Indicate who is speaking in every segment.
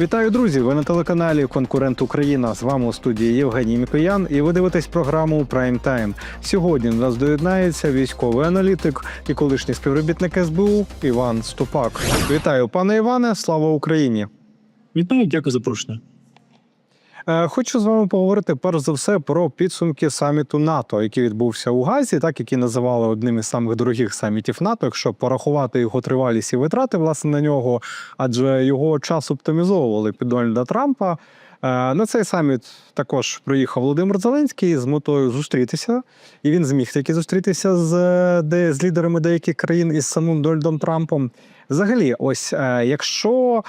Speaker 1: Вітаю, друзі! Ви на телеканалі Конкурент Україна. З вами у студії Євгеній Мікоян, і ви дивитесь програму Прайм Тайм. Сьогодні до нас доєднається військовий аналітик і колишній співробітник СБУ Іван Ступак. Вітаю, пане Іване! Слава Україні!
Speaker 2: Вітаю, дякую за запрошення.
Speaker 1: Е, Хочу з вами поговорити перш за все про підсумки саміту НАТО, який відбувся у Газі, так який називали одним із самих дорогих самітів НАТО, якщо порахувати його тривалість і витрати власне на нього, адже його час оптимізовували під Дональда Трампа. Е, На цей саміт також приїхав Володимир Зеленський з метою зустрітися, і він зміг таки зустрітися з, е, де, з лідерами деяких країн із самим Дональдом Трампом. Взагалі, ось якщо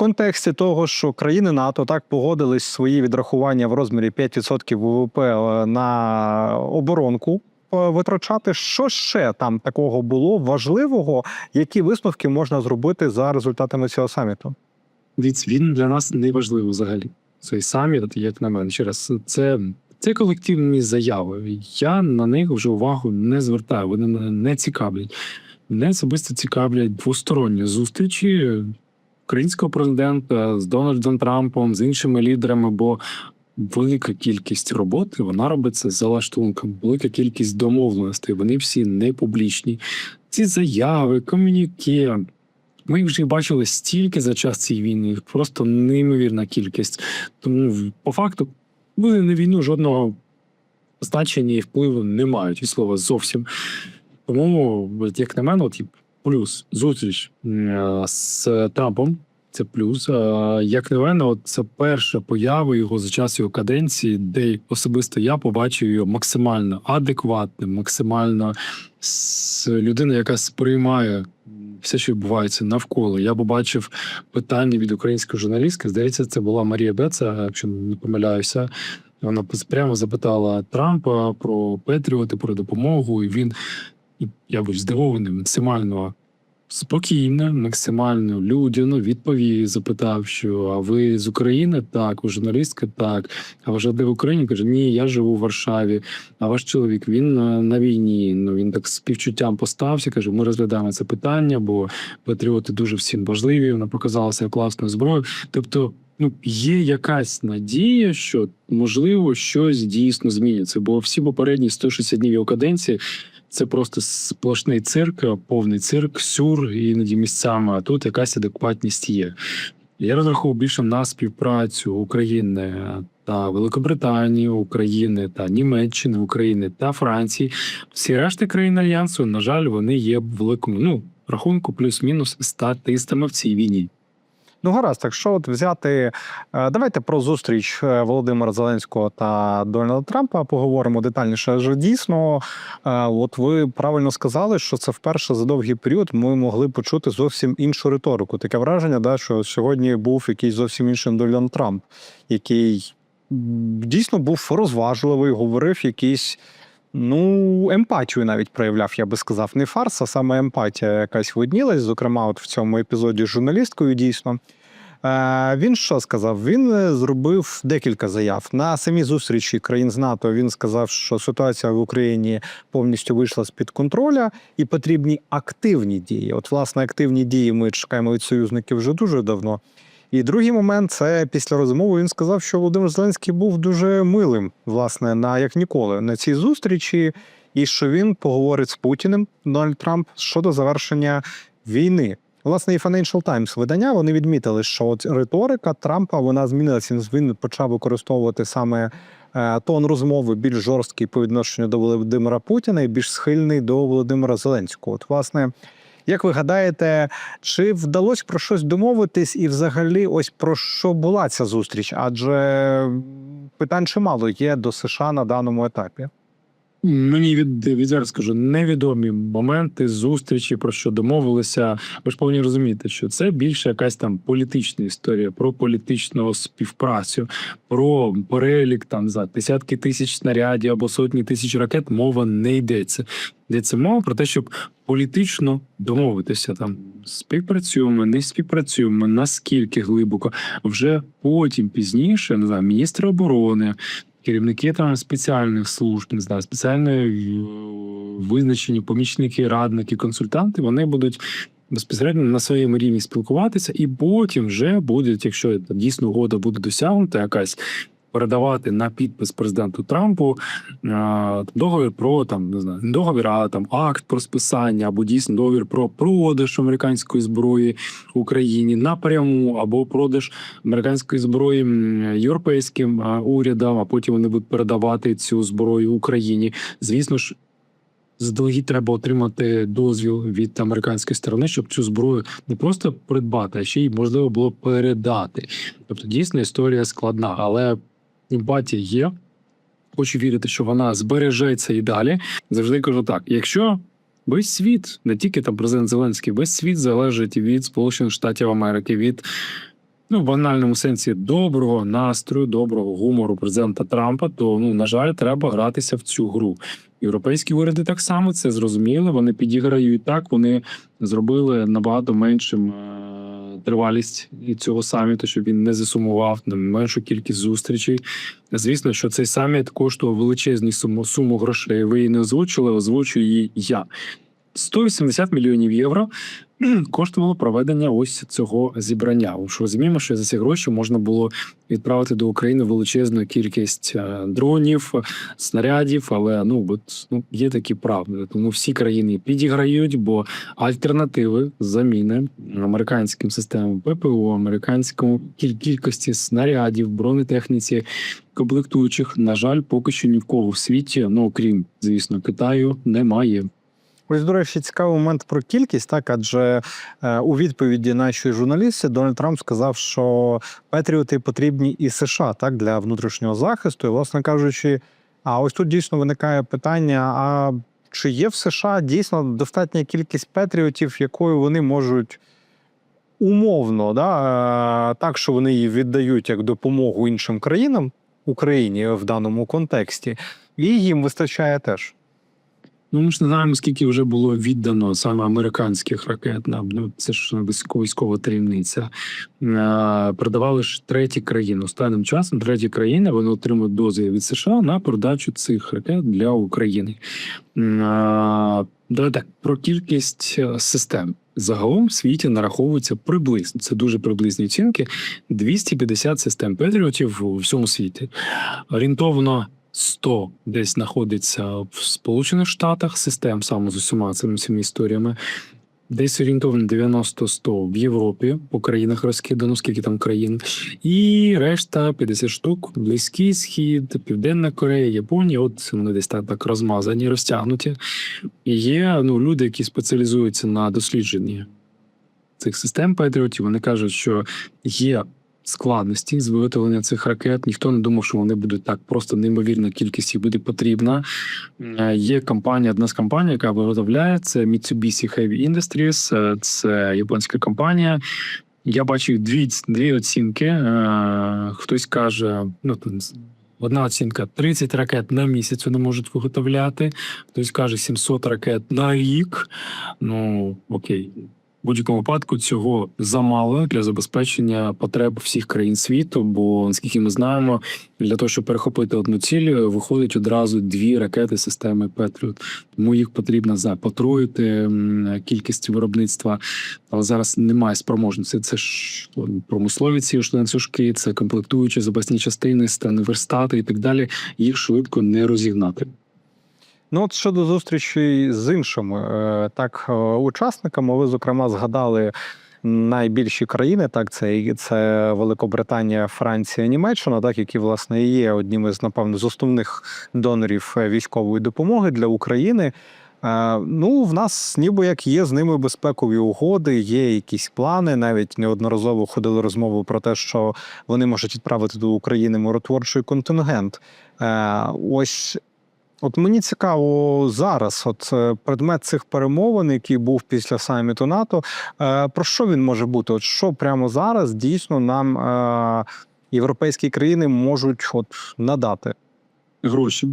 Speaker 1: контексті того, що країни НАТО так погодились свої відрахування в розмірі 5% ВВП е, на оборонку. е, Витрачати, що ще там такого було важливого, які висновки можна зробити за результатами цього саміту?
Speaker 2: Дивіться, він для нас не важливий взагалі. Цей саміт, як на мене, ще раз, це, це колективні заяви. Я на них вже увагу не звертаю. Вони мене не цікавлять. Мене особисто цікавлять двосторонні зустрічі українського президента з Дональдом Трампом, з іншими лідерами, бо велика кількість роботи вона робиться за лаштунком, велика кількість домовленостей. Вони всі не публічні. Ці заяви, ком'юніке. Ми вже бачили стільки за час цієї війни, просто неймовірна кількість. Тому по факту вони на війну жодного значення і впливу не мають від слова зовсім. Тому, як на мене, от, і плюс зустріч е, з Трампом. Це плюс. Е, Як на мене, це перша поява його за час його каденції, де особисто я побачив його максимально адекватним, максимально з людина, яка сприймає все, що відбувається навколо. Я побачив питання від української журналістки. Здається, це була Марія Беца, якщо не помиляюся. Вона прямо запитала Трампа про Петріоти, про допомогу, і він я був здивований, максимально спокійно, максимально людяно відповів, запитав, що а ви з України? Так, ви журналістка, так. А ви живете в Україні? Каже, ні, я живу в Варшаві. А ваш чоловік він на, на війні. Ну він так з співчуттям постався. каже: ми розглядаємо це питання, бо патріоти дуже всім важливі. Вона показала себе класною зброєю. Тобто. Ну, є якась надія, що можливо щось дійсно зміниться, бо всі попередні 160 днів його каденції це просто сплошний цирк, повний цирк, сюр, іноді місцями. А тут якась адекватність є. Я розраховував більше на співпрацю України та Великобританії, України та Німеччини, України та Франції. Всі решти країн альянсу, на жаль, вони є великому ну рахунку плюс-мінус статистами в цій війні.
Speaker 1: Ну, гаразд, якщо от взяти, е, давайте про зустріч е, Володимира Зеленського та Дональда Трампа поговоримо детальніше. Адже дійсно, е, от ви правильно сказали, що це вперше за довгий період ми могли почути зовсім іншу риторику. Таке враження, да, що сьогодні був якийсь зовсім інший Дональд Трамп, який дійсно був розважливий, говорив якісь. Ну, емпатію навіть проявляв, я би сказав, не фарс, а саме емпатія якась виднілась, зокрема, от в цьому епізоді з журналісткою дійсно. Е, Він що сказав? Він е, зробив декілька заяв на самій зустрічі країн з НАТО. Він сказав, що ситуація в Україні повністю вийшла з під контроля і потрібні активні дії. От, власне, активні дії ми чекаємо від союзників вже дуже давно. І другий момент це після розмови він сказав, що Володимир Зеленський був дуже милим, власне, на як ніколи на цій зустрічі, і що він поговорить з Путіним Дональд Трамп щодо завершення війни. Власне, і Financial Times видання вони відмітили, що от риторика Трампа вона змінилася. Він почав використовувати саме е, тон розмови більш жорсткий по відношенню до Володимира Путіна і більш схильний до Володимира Зеленського. От, власне, як ви гадаєте, чи вдалося про щось домовитись, і взагалі, ось про що була ця зустріч? Адже питань чимало є до США на даному етапі.
Speaker 2: Мені від відверто скажу невідомі моменти зустрічі, про що домовилися. Ви ж повинні розуміти, що це більше якась там політична історія про політичну співпрацю, про перелік там за десятки тисяч снарядів або сотні тисяч ракет. Мова не йдеться. Йдеться мова про те, щоб політично домовитися там співпрацюємо, не співпрацюємо, наскільки глибоко. Вже потім пізніше не знаю, міністри оборони, керівники там спеціальних служб, не знаю, спеціально е, визначені помічники, радники, консультанти, вони будуть безпосередньо на своєму рівні спілкуватися, і потім вже будуть, якщо дійсно угода буде досягнута, якась передавати на підпис президенту Трампу а, договір про там не знаю, договір, а там акт про списання, або дійсно договір про продаж американської зброї Україні напряму, або продаж американської зброї європейським урядам, а потім вони будуть передавати цю зброю Україні. Звісно ж. Заздалегідь треба отримати дозвіл від американської сторони, щоб цю зброю не просто придбати, а ще й можливо було передати. Тобто, дійсно історія складна, але емпатія є. Хочу вірити, що вона збережеться і далі. Завжди кажу так: якщо весь світ, не тільки там президент Зеленський, весь світ залежить від Сполучених Штатів Америки, від ну, в банальному сенсі доброго настрою, доброго гумору президента Трампа, то ну на жаль, треба гратися в цю гру. Європейські уряди так само це зрозуміли. Вони підіграють так. Вони зробили набагато меншим е, тривалість і цього саміту, щоб він не засумував на меншу кількість зустрічей. Звісно, що цей саміт коштував величезні суму, суму грошей. Ви її не озвучили, озвучую її я. 180 мільйонів євро коштувало проведення ось цього зібрання. Ж розуміємо, що за ці гроші можна було відправити до України величезну кількість е, дронів, снарядів, але ну от ну є такі правди. Тому всі країни підіграють, бо альтернативи заміни американським системам ППО, американському кіль- кількості снарядів, бронетехніці, комплектуючих, на жаль, поки що ні в кого в світі, ну окрім звісно, Китаю, немає.
Speaker 1: Ось, до речі, цікавий момент про кількість, так адже е, у відповіді нашій журналістці Дональд Трамп сказав, що Петріоти потрібні і США так для внутрішнього захисту. І, власне кажучи, а ось тут дійсно виникає питання: а чи є в США дійсно достатня кількість Петріотів, якою вони можуть умовно, да, е, так, що вони її віддають як допомогу іншим країнам, Україні в даному контексті, і їм вистачає теж.
Speaker 2: Ну, ми ж не знаємо, скільки вже було віддано саме американських ракет. Ну це ж військова таємниця. Е, Продавали ж треті країни. Останнім часом треті країни вони отримують дози від США на продачу цих ракет для України. Е, Давай так про кількість е, систем. Загалом в світі нараховується приблизно. Це дуже приблизні оцінки. 250 систем Петріотів у всьому світі. Орієнтовно 100 десь знаходиться в Сполучених Штатах систем саме з усіма цими всіми історіями. Десь орієнтовно 90-100 в Європі по країнах розкидано, скільки там країн, і решта 50 штук. Близький схід, Південна Корея, Японія. От вони десь так, так розмазані, розтягнуті. І є ну, люди, які спеціалізуються на дослідженні цих систем Петріотів. Вони кажуть, що є складності з виготовлення цих ракет. Ніхто не думав, що вони будуть так просто неймовірна кількість їх буде потрібна. Е, Є компанія, одна з компаній, яка виготовляє це Mitsubishi Heavy Industries, е, це японська компанія. Я бачив дві, дві оцінки. Е, Хтось каже, ну одна оцінка 30 ракет на місяць вони можуть виготовляти. Хтось каже 700 ракет на рік. Ну окей. Будь-якому випадку цього замало для забезпечення потреб всіх країн світу. Бо наскільки ми знаємо, для того, щоб перехопити одну ціль, виходить одразу дві ракети системи Петріот. Тому їх потрібно за потроїти кількість виробництва. Але зараз немає спроможності. Це ж промислові ці ланцюжки, це комплектуючі запасні частини, стани верстати і так далі. Їх швидко не розігнати.
Speaker 1: Ну, от щодо зустрічі з іншими е, так е, учасниками, ви зокрема згадали найбільші країни, так це, це Великобританія, Франція, Німеччина, так які власне є одним із напевно з основних донорів е, військової допомоги для України. Ну, в нас ніби як є з ними безпекові угоди, є якісь плани. Навіть неодноразово ходили розмови про те, що вони можуть відправити до України миротворчий контингент. Ось От мені цікаво зараз, от е, предмет цих перемовин, який був після саміту НАТО, е, про що він може бути? От що прямо зараз дійсно нам е, європейські країни можуть от надати?
Speaker 2: Гроші.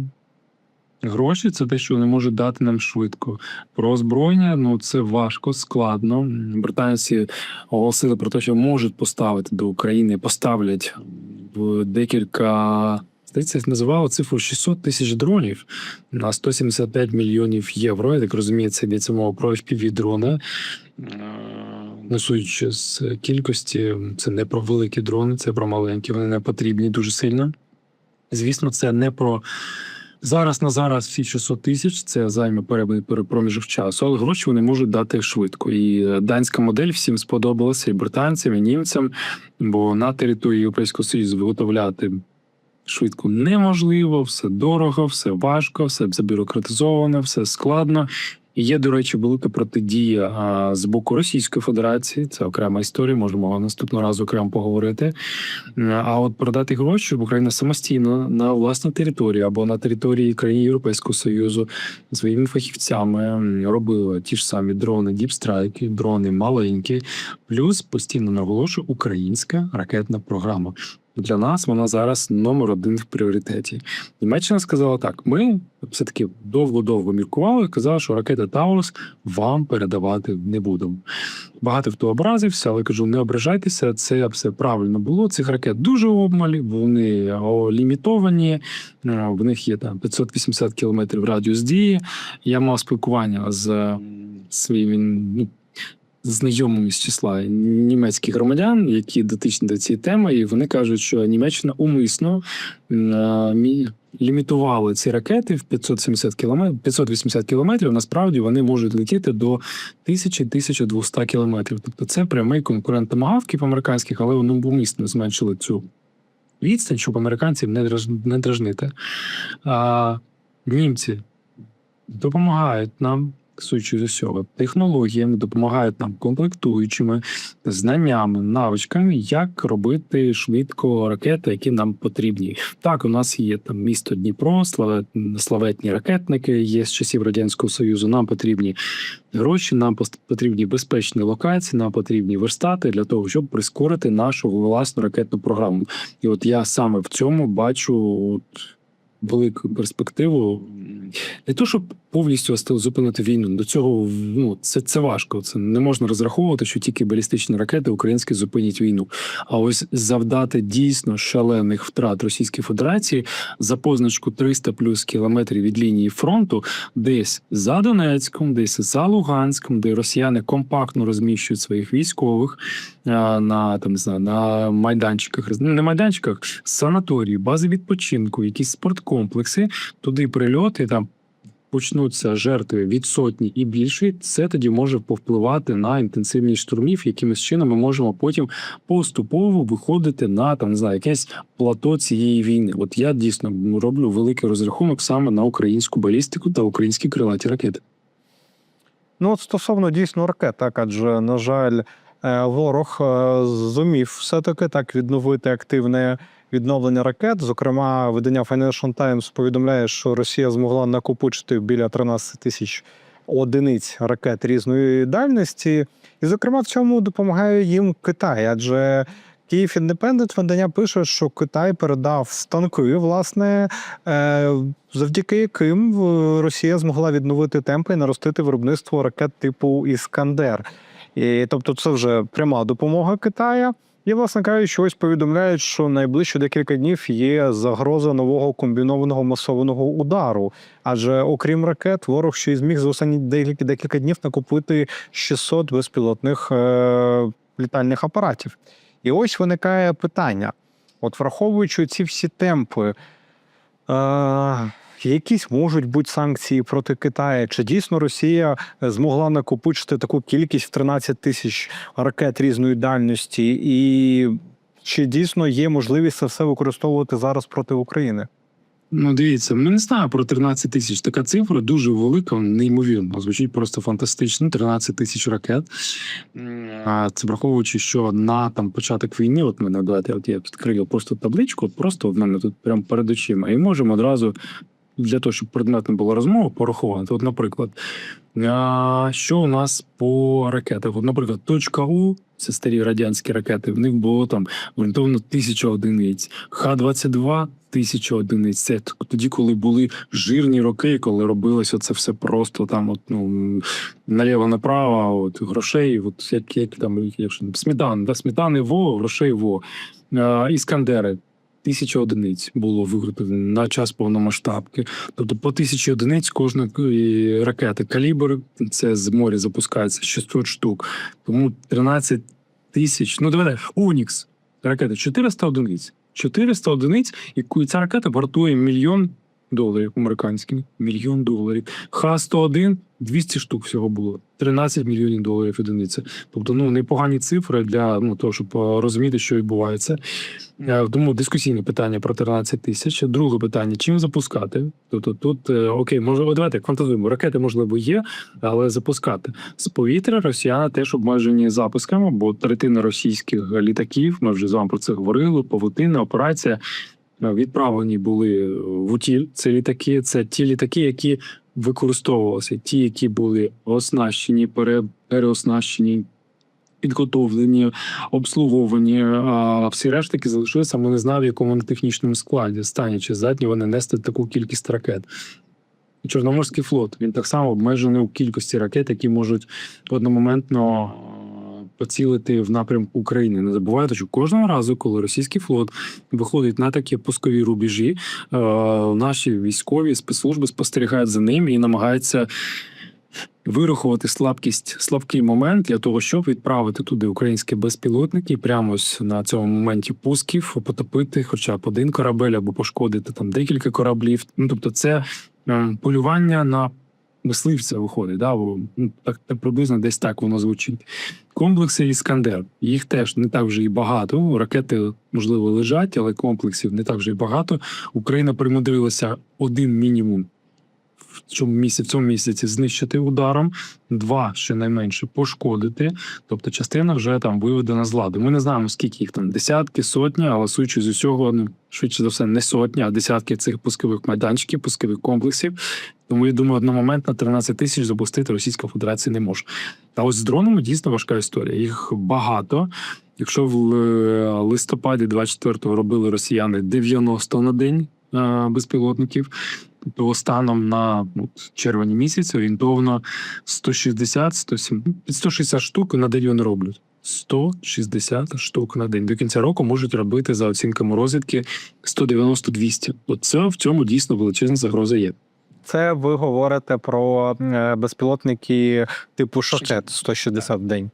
Speaker 2: Гроші це те, що вони можуть дати нам швидко. Про озброєння ну це важко, складно. Британці оголосили про те, що можуть поставити до України, поставлять в декілька Здається, називало цифру 600 тисяч дронів на 175 мільйонів євро. Я так розумію, це йдеться мова про fpv дрони. Е, судячи з кількості, це не про великі дрони, це про маленькі. Вони не потрібні дуже сильно. Звісно, це не про зараз на зараз всі 600 тисяч. Це займе проміжок часу, але гроші вони можуть дати швидко. І данська модель всім сподобалася і британцям, і німцям, бо на території Європейського Союзу виготовляти швидко неможливо, все дорого, все важко, все забюрократизовано, все складно. І є, до речі, велика протидія з боку Російської Федерації. Це окрема історія, можемо наступного разу окремо поговорити. А от продати гроші, щоб Україна самостійно на власній території або на території країн Європейського Союзу своїми фахівцями робила ті ж самі дрони, діпстрайки, дрони маленькі, плюс постійно наголошую українська ракетна програма. Для нас вона зараз номер один в пріоритеті. Німеччина сказала так: ми все таки довго-довго міркували, казали, що ракета Таурус вам передавати не будемо. Багато хто образився, але кажу, не ображайтеся, це все правильно було. Цих ракет дуже обмалі, вони лімітовані, е, в них є там 580 кілометрів радіус дії. Я мав спілкування з м, своїми ну, знайомими з числа німецьких громадян, які дотичні до цієї теми, і вони кажуть, що Німеччина умисно мі- лімітували ці ракети в 570 кілометрів, 580 кілометрів. Насправді вони можуть летіти до 1000-1200 кілометрів. Тобто це прямий конкурент томагавків американських, але вони умисно зменшили цю відстань, щоб американців не, не дражнити. А німці допомагають нам. Судячи з усього, технологіями допомагають нам комплектуючими знаннями, навичками, як робити швидко ракети, які нам потрібні. Так, у нас є там місто Дніпро, славе- славетні ракетники є з часів радянського союзу. Нам потрібні гроші, нам потрібні безпечні локації, нам потрібні верстати для того, щоб прискорити нашу власну ракетну програму. І от я саме в цьому бачу велику перспективу. Не то, щоб повністю зупинити війну. До цього ну, це, це важко. Це не можна розраховувати, що тільки балістичні ракети українські зупинять війну. А ось завдати дійсно шалених втрат Російській Федерації за позначку 300 плюс кілометрів від лінії фронту, десь за Донецьком, десь за Луганськом, де росіяни компактно розміщують своїх військових а, на там не знаю, на майданчиках, не майданчиках, санаторії, бази відпочинку, якісь спорткомплекси, туди прильоти там. Почнуться жертви від сотні і більше, це тоді може повпливати на інтенсивність штурмів, якимось чином ми можемо потім поступово виходити на там не знаю, якесь плато цієї війни. От я дійсно роблю великий розрахунок саме на українську балістику та українські крилаті ракети.
Speaker 1: Ну, от стосовно дійсно ракет, так, адже, на жаль, е, ворог е, зумів все-таки так відновити активне відновлення ракет. Зокрема, видання Financial Times повідомляє, що Росія змогла накопичити біля 13 тисяч одиниць ракет різної дальності. І, зокрема, в цьому допомагає їм Китай, адже Київ Індепендент видання пише, що Китай передав станки, власне, е, завдяки яким е, Росія змогла відновити темпи і наростити виробництво ракет типу Іскандер. І, тобто, це вже пряма допомога Китая. І, власне кажучи, ось повідомляють, що найближчі декілька днів є загроза нового комбінованого масованого удару. Адже окрім ракет, ворог ще й зміг за останні декілька, днів накопити 600 безпілотних е- літальних апаратів. І ось виникає питання: от враховуючи ці всі темпи, е- якісь можуть бути санкції проти Китаю? Чи дійсно Росія змогла накопичити таку кількість в 13 тисяч ракет різної дальності? І чи дійсно є можливість це все використовувати зараз проти України?
Speaker 2: Ну, дивіться, ми не знаю про 13 тисяч. Така цифра дуже велика, неймовірно. Звучить просто фантастично. 13 тисяч ракет. А це враховуючи, що на там початок війни, от мене давайте, от я відкрию просто табличку, просто в мене тут прямо перед очима, і можемо одразу. Для того, щоб предметна була розмова, порахувати. От, наприклад, що у нас по ракетах? От, наприклад, точка У це старі радянські ракети. В них було там орієнтовно тисяча одиниць. Х-22 тисяча одиниць. Це тоді, коли були жирні роки, коли робилося це все просто там, от ну наліво-направо, от грошей, от як, як там якщо сметан, да, сметани во, грошей во. Іскандери. Тисяча одиниць було виготовлено на час повномасштабки. Тобто по тисячі одиниць кожної ракети. Калібр це з моря запускається 600 штук. Тому 13 тисяч. Ну, давайте Унікс. Ракета 400 одиниць. 400 одиниць, і ця ракета вартує мільйон доларів американських. Мільйон доларів. Х-101 200 штук всього було. 13 мільйонів доларів одиниця. Тобто, ну непогані цифри для ну, того, щоб е, розуміти, що відбувається. Е, Тому дискусійне питання про 13 тисяч. Друге питання: чим запускати? Тобто тут е, окей, може давайте фантазуємо. Ракети можливо є, але запускати з повітря росіяни теж обмежені запусками, бо третина російських літаків. Ми вже з вами про це говорили. Павутинна операція відправлені були в утіль. Це літаки, це ті літаки, які використовувалися, ті, які були оснащені, пере, переоснащені. Підготовлені, обслуговані, а всі рештики залишилися. Ми не знали, в якому технічному складі стані чи здатні вони нести таку кількість ракет. Чорноморський флот він так само обмежений у кількості ракет, які можуть одномоментно е, поцілити в напрямку України. Не забувайте, що кожного разу, коли російський флот виходить на такі пускові рубежі, е, наші військові спецслужби спостерігають за ним і намагаються. Вирахувати слабкість, слабкий момент для того, щоб відправити туди українські безпілотники прямо ось на цьому моменті пусків потопити хоча б один корабель або пошкодити там декілька кораблів. Ну тобто, це е, полювання на мисливця виходить. Да? Ну, так, так приблизно десь так воно звучить. Комплекси Іскандер. Їх теж не так вже і багато. Ракети можливо лежать, але комплексів не так вже і багато. Україна примудрилася один мінімум цьому місяці, в цьому місяці знищити ударом, два щонайменше пошкодити. Тобто частина вже там виведена з ладу. Ми не знаємо, скільки їх там десятки, сотні, але судячи з усього, ну швидше за все, не сотні, а десятки цих пускових майданчиків, пускових комплексів. Тому я думаю, одномоментно 13 тисяч запустити Російська Федерація не може. Та ось з дронами дійсно важка історія. Їх багато. Якщо в е, листопаді 24-го робили росіяни 90 на день е, безпілотників, то станом на ну, червень місяць орієнтовно 160 170, 160 штук на день вони роблять. 160 штук на день. До кінця року можуть робити за оцінками розвідки 190-200. Оце в цьому дійсно величезна загроза є.
Speaker 1: Це ви говорите про е, безпілотники типу шахет 160 в день.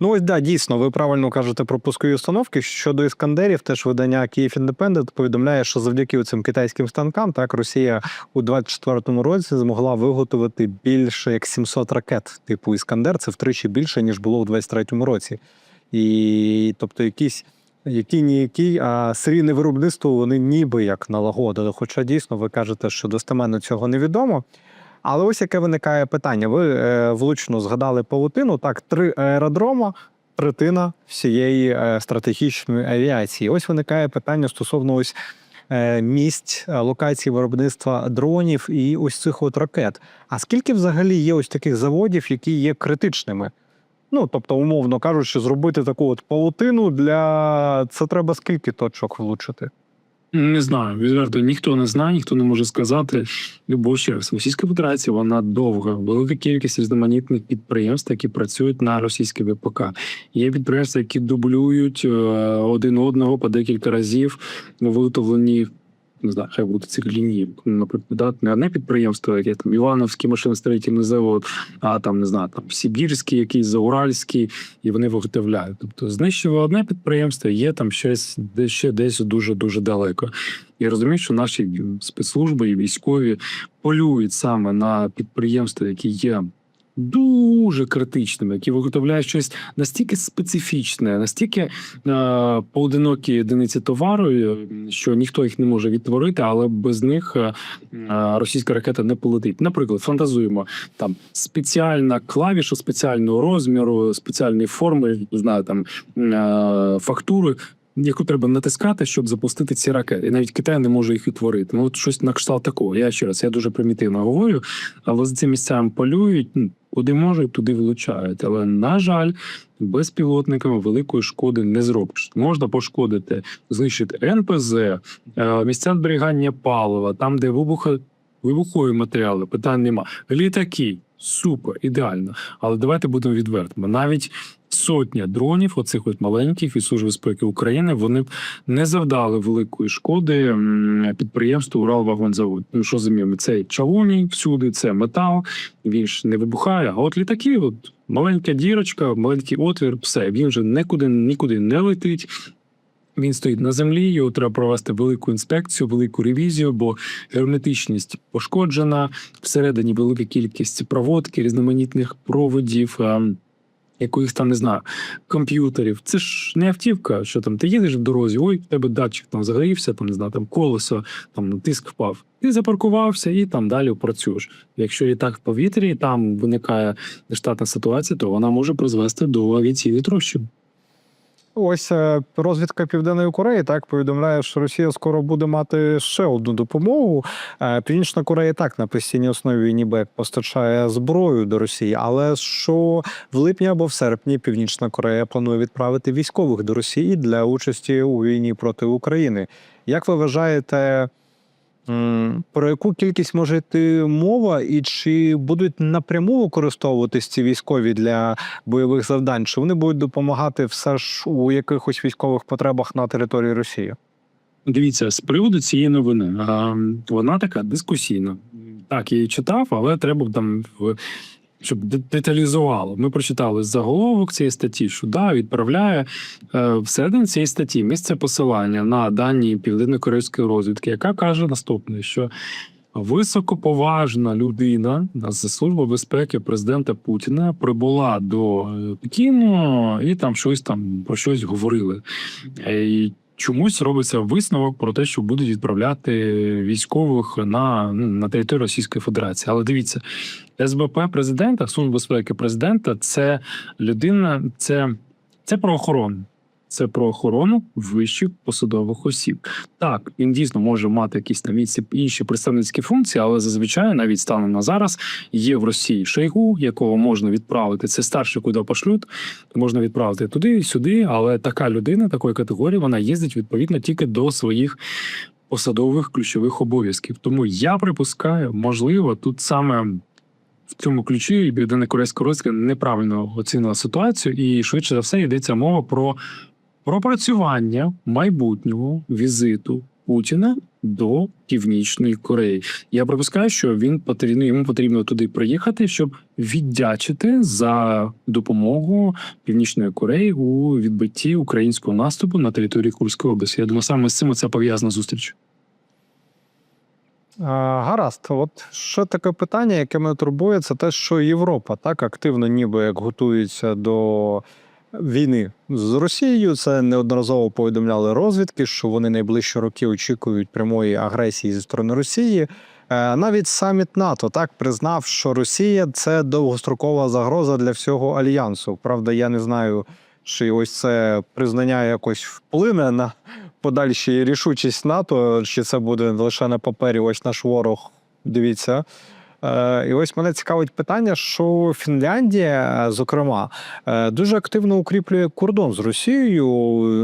Speaker 1: Ну ось да, дійсно, ви правильно кажете про пускові установки. Щодо іскандерів, теж видання Київ Індепендент повідомляє, що завдяки цим китайським станкам так Росія у 24-му році змогла виготовити більше як 700 ракет типу Іскандер. Це втричі більше ніж було у 23-му році. І тобто, якісь які ніякі, а серійне виробництво вони ніби як налагодили. Хоча дійсно ви кажете, що достеменно цього невідомо. Але ось яке виникає питання. Ви е, влучно згадали павутину. Так, три аеродрома, третина всієї е, стратегічної авіації. Ось виникає питання стосовно ось е, місць е, локації виробництва дронів і ось цих от ракет. А скільки взагалі є ось таких заводів, які є критичними? Ну, тобто, умовно кажучи, зробити таку от павутину для це треба скільки точок влучити?
Speaker 2: Не знаю, відверто ніхто не знає, ніхто не може сказати. Бо ще раз, Російська Федерація вона довга, велика кількість різноманітних підприємств, які працюють на російській ВПК. Є підприємства, які дублюють е, один одного по декілька разів виготовлені. Не знаю, хай будуть цих ліній, наприклад, да, не одне підприємство, яке там Івановський машиностроїтельний завод, а там не знаю, там Сибірський, якийсь Зауральський, і вони виготовляють. Тобто знищили одне підприємство, є там щось де ще десь дуже дуже далеко. Я розумію, що наші спецслужби і військові полюють саме на підприємства, які є. Дуже критичними, які виготовляють щось настільки специфічне, настільки е, поодинокі одиниці товару, е, що ніхто їх не може відтворити, але без них е, е, російська ракета не полетить. Наприклад, фантазуємо там спеціальна клавіша спеціального розміру, спеціальної форми, не знаю, там е, фактури. Яку треба натискати, щоб запустити ці ракети, і навіть Китай не може їх відтворити. Ну от щось на кшталт такого. Я ще раз, я дуже примітивно говорю, але за цим місцям полюють. ну, Куди можуть, туди вилучають. Але на жаль, безпілотниками великої шкоди не зробиш. Можна пошкодити, знищити НПЗ, е, місця зберігання палива, там, де вибуха. Вибухові матеріали, питань нема. Літаки, Супер, ідеально. Але давайте будемо відвертими. Навіть сотня дронів, оцих от маленьких від Служби безпеки України, вони не завдали великої шкоди підприємству Уралвагонзавод. Ну що заміємо, цей чавуній всюди, це метал, він ж не вибухає. А от літаки, от маленька дірочка, маленький отвір, все, він вже нікуди нікуди не летить. Він стоїть на землі, його треба провести велику інспекцію, велику ревізію, бо герметичність пошкоджена, всередині велика кількість проводки, різноманітних проводів. Якоїсь там не знаю, комп'ютерів. Це ж не автівка, що там ти їдеш в дорозі, ой, в тебе датчик там загорівся, там не знаю, там колесо, там на тиск впав. Ти запаркувався і там далі працюєш. Якщо літак в повітрі, і там виникає нештатна ситуація, то вона може призвести до авіаційних трощів.
Speaker 1: Ось е, розвідка Південної Кореї так повідомляє, що Росія скоро буде мати ще одну допомогу. Е, Північна Корея так на постійній основі ніби як постачає зброю до Росії, але що в липні або в серпні Північна Корея планує відправити військових до Росії для участі у війні проти України. Як ви вважаєте? Про яку кількість може йти мова, і чи будуть напряму використовуватись ці військові для бойових завдань, чи вони будуть допомагати все ж у якихось військових потребах на території Росії?
Speaker 2: Дивіться, з приводу цієї новини, вона така дискусійна. Так, я її читав, але треба там щоб деталізувало. Ми прочитали заголовок цієї статті, що да, відправляє е, всередині цієї статті місце посилання на дані південно-корейської розвідки, яка каже наступне: що високоповажна людина з служби безпеки президента Путіна прибула до е, Пекіну і там щось там про щось говорили. Е, І чомусь робиться висновок про те, що будуть відправляти військових на, ну, на територію Російської Федерації. Але дивіться, СБП президента, Служба безпеки президента це людина, це, це про охорону. Це про охорону вищих посадових осіб. Так, він дійсно може мати якісь там інші- представницькі функції, але зазвичай навіть станом на зараз є в Росії Шойгу, якого можна відправити. Це старший, куди пошлють, можна відправити туди і сюди. Але така людина такої категорії вона їздить відповідно тільки до своїх посадових ключових обов'язків. Тому я припускаю, можливо, тут саме. В цьому ключі південна корейська неправильно оцінила ситуацію, і швидше за все йдеться мова про пропрацювання майбутнього візиту Путіна до Північної Кореї. Я припускаю, що він потрібно йому потрібно туди приїхати, щоб віддячити за допомогу Північної Кореї у відбитті українського наступу на території Курської області. Я думаю, саме з цим це пов'язана зустріч.
Speaker 1: Гаразд, от ще таке питання, яке мене турбує, це те, що Європа так активно, ніби як готується до війни з Росією. Це неодноразово повідомляли розвідки, що вони найближчі роки очікують прямої агресії зі сторони Росії. Е, Навіть саміт НАТО так признав, що Росія це довгострокова загроза для всього альянсу. Правда, я не знаю, чи ось це признання якось вплине на подальші рішучість НАТО, чи це буде лише на папері, ось наш ворог. Дивіться. Е, І ось мене цікавить питання, що Фінляндія, зокрема, е, дуже активно укріплює кордон з Росією.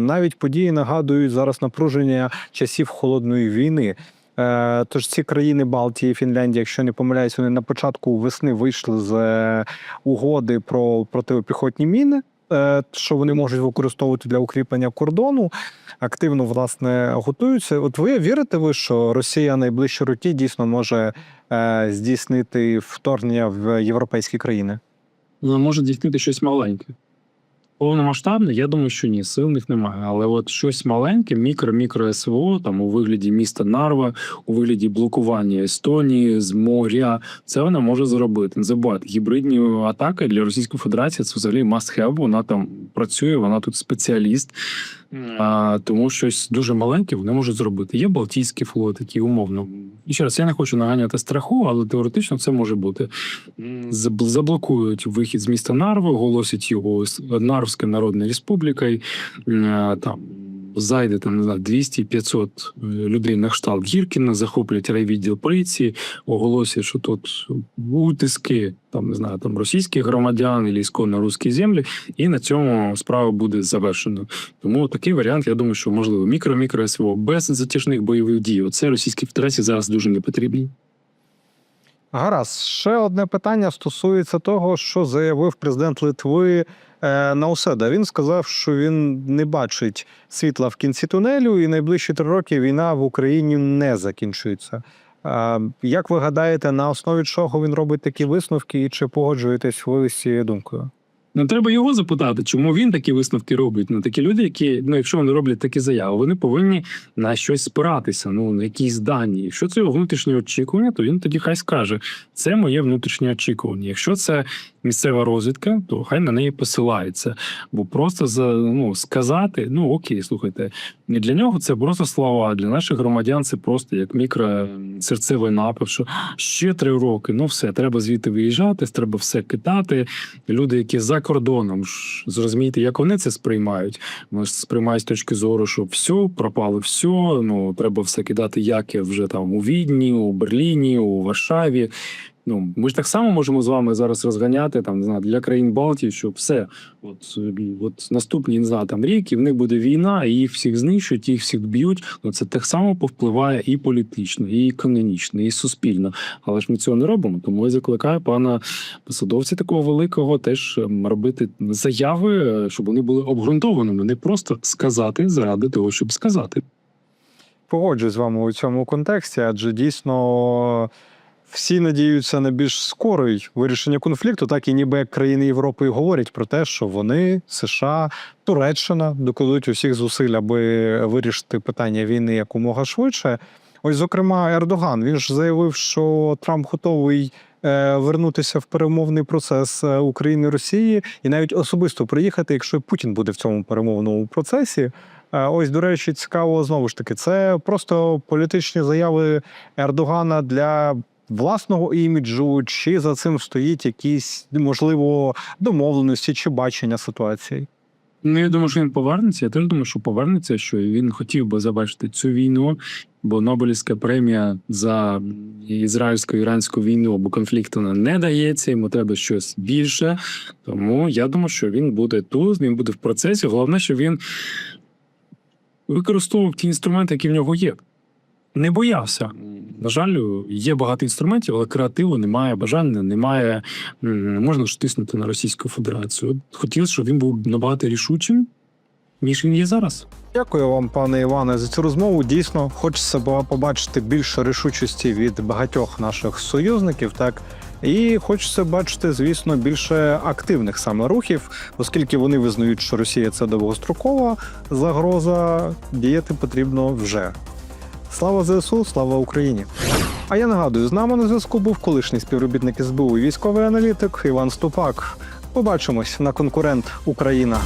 Speaker 1: Навіть події нагадують зараз напруження часів холодної війни. Е, Тож ці країни Балтії, Фінляндія, якщо не помиляюсь, вони на початку весни вийшли з угоди про протипіхотні міни. Е, Що вони можуть використовувати для укріплення кордону, активно власне готуються. От ви вірите ви, що Росія найближчі роки дійсно може е, здійснити вторгнення в європейські країни?
Speaker 2: Вона може здійснити щось маленьке. Повномасштабне, я думаю, що ні, сил в них немає. Але от щось маленьке, мікро-мікро СВО, там у вигляді міста Нарва, у вигляді блокування Естонії з моря, це вона може зробити. Не забувайте, гібридні атаки для Російської Федерації це взагалі must have, Вона там працює, вона тут спеціаліст. А, тому щось дуже маленьке вони можуть зробити. Є Балтійський флот, який умовно. І ще раз, я не хочу наганяти страху, але теоретично це може бути. Заблокують вихід з міста Нарви, оголосять його Нарвською Народною Республікою. М, Там зайде там, не знаю, 200-500 людей на кшталт Гіркіна, захоплять райвідділ поліції, оголосять, що тут утиски там, не знаю, там російських громадян і ісконно русські землі, і на цьому справа буде завершено. Тому такий варіант, я думаю, що можливо мікро-мікро СВО без затяжних бойових дій. Оце Російській Федерації зараз дуже не потрібні.
Speaker 1: Гаразд, ще одне питання стосується того, що заявив президент Литви е, Науседа. Він сказав, що він не бачить світла в кінці тунелю, і найближчі три роки війна в Україні не закінчується. Е, Як ви гадаєте, на основі чого він робить такі висновки, і чи погоджуєтесь ви з цією думкою?
Speaker 2: Ну, треба його запитати, чому він такі висновки робить. Ну, такі люди, які, ну, якщо вони роблять такі заяви, вони повинні на щось спиратися, ну, на якісь дані. Якщо це його внутрішнє очікування, то він тоді хай скаже: це моє внутрішнє очікування. Якщо це місцева розвідка, то хай на неї посилається. Бо просто за ну сказати, ну окей, слухайте, для нього це просто слова. Для наших громадян це просто як мікросерцевий напив, що ще три роки. Ну все, треба звідти виїжджати, треба все кидати. Люди, які за кордоном, зрозумієте, як вони це сприймають. Вони сприймають з точки зору, що все, пропало все. Ну треба все кидати, як я вже там у Відні, у Берліні, у Варшаві. Ну, ми ж так само можемо з вами зараз розганяти там не знаю, для країн Балтії, що все, от, от наступні не знаю, там рік, і в них буде війна, і їх всіх знищують, їх всіх б'ють. Ну це так само повпливає і політично, і економічно, і суспільно. Але ж ми цього не робимо. Тому я закликаю пана посадовця такого великого теж ем, робити заяви, е, щоб вони були обґрунтованими, не просто сказати заради того, щоб сказати.
Speaker 1: Погоджуюсь з вами у цьому контексті, адже дійсно всі надіються на більш скорий вирішення конфлікту, так і ніби як країни Європи говорять про те, що вони, США, Туреччина докладуть усіх зусиль, аби вирішити питання війни якомога швидше. Ось, зокрема, Ердоган він ж заявив, що Трамп готовий е, вернутися в перемовний процес е, України Росії, і навіть особисто приїхати, якщо Путін буде в цьому перемовному процесі. Е, Ось, до речі, цікаво знову ж таки, це просто політичні заяви Ердогана для власного іміджу, чи за цим стоїть якісь можливо домовленості чи бачення ситуації.
Speaker 2: Ну, я думаю, що він повернеться. Я теж думаю, що повернеться, що він хотів би завершити цю війну, бо Нобелівська премія за ізраїльсько-іранську війну або конфлікт вона не дається, йому треба щось більше. Тому я думаю, що він буде тут, він буде в процесі. Головне, що він використовував ті інструменти, які в нього є. Не боявся. На жаль, є багато інструментів, але креативу немає, бажання немає. Можна ж тиснути на Російську Федерацію. От Хотілося, щоб він був набагато рішучим, ніж він є зараз.
Speaker 1: Дякую вам, пане Іване, за цю розмову. Дійсно, хочеться побачити більше рішучості від багатьох наших союзників, так і хочеться бачити, звісно, більше активних саме рухів, оскільки вони визнають, що Росія це довгострокова загроза. Діяти потрібно вже. Слава ЗСУ, слава Україні! А я нагадую, з нами на зв'язку був колишній співробітник СБУ і військовий аналітик Іван Ступак. Побачимось на конкурент Україна.